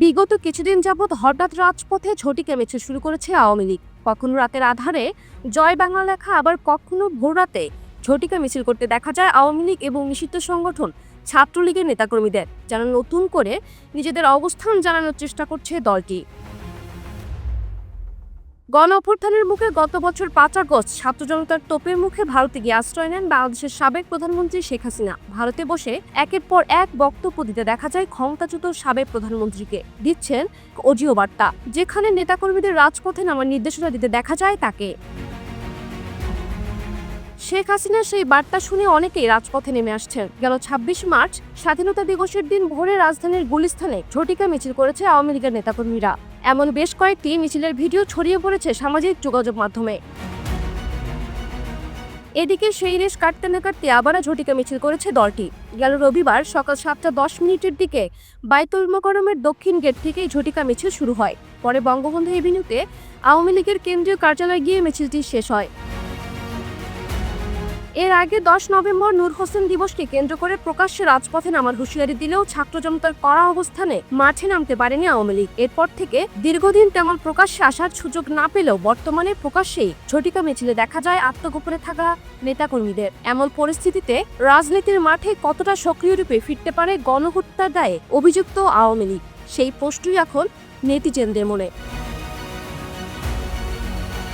বিগত কিছুদিন যাবৎ হঠাৎ রাজপথে ঝটিকা মিছিল শুরু করেছে আওয়ামী লীগ। কখনো রাতের আধারে জয় বাংলা লেখা, আবার কখনো ভোররাতে ঝটিকা মিছিল করতে দেখা যায় আওয়ামী লীগ এবং নিষিদ্ধ সংগঠন ছাত্রলীগের নেতাকর্মীদের, যারা নতুন করে নিজেদের অবস্থান জানানোর চেষ্টা করছে দলটি। গণ অভ্যুত্থানের মুখে গত বছর পাঁচ আগস্ট ছাত্র জনতার তোপের মুখে ভারতে গিয়ে আশ্রয় নেন বাংলাদেশের সাবেক প্রধানমন্ত্রী শেখ হাসিনা। ভারতে বসে একের পর এক বক্তব্য দিতে দেখা যায় ক্ষমতাচ্যুত সাবেক প্রধানমন্ত্রীকে। দিচ্ছেন অজিও বার্তা যেখানে নেতাকর্মীদের রাজপথে নামার নির্দেশনা দিতে দেখা যায় তাকে। শেখ হাসিনার সেই বার্তা শুনে অনেকেই রাজপথে নেমে আসছেন গেল ছাব্বিশ মার্চ, স্বাধীনতা দিবসের দিন ভোরে রাজধানীর গুলিস্থানে ঝটিকা মিছিল করেছে আওয়ামী লীগের নেতাকর্মীরা। এমন বেশ কয়েকটি মিছিলের ভিডিও ছড়িয়ে পড়েছে সামাজিক যোগাযোগ মাধ্যমে। এদিকে সেই রেশ কাটতে না কাটতে আবারও ঝটিকা মিছিল করেছে দলটি। গেল রবিবার সকাল সাতটা দশ মিনিটের দিকে বাইতুল মোকরমের দক্ষিণ গেট থেকেই ঝটিকা মিছিল শুরু হয়। পরে বঙ্গবন্ধু এভিনিউতে আওয়ামী লীগের কেন্দ্রীয় কার্যালয়ে গিয়ে মিছিলটি শেষ হয়। এর আগে দশ নভেম্বর নূর হোসেন দিবসকে কেন্দ্র করে প্রকাশ্যে রাজপথে নামার হুঁশিয়ারি দিলেও ছাত্র জনতার কড়া অবস্থানে মাঠে নামতে পারেনি আওয়ামী লীগ। এরপর থেকে দীর্ঘদিন তেমন প্রকাশ্যে আসার সুযোগ না পেলেও বর্তমানে প্রকাশ্যেই ঝটিকা মিছিলে দেখা যায় আত্মগোপনে থাকা নেতাকর্মীদের। এমন পরিস্থিতিতে রাজনীতির মাঠে কতটা সক্রিয় রূপে ফিরতে পারে গণহত্যার দায়ে অভিযুক্ত আওয়ামী লীগ? সেই প্রশ্নই এখন নেটিজেনদের মনে।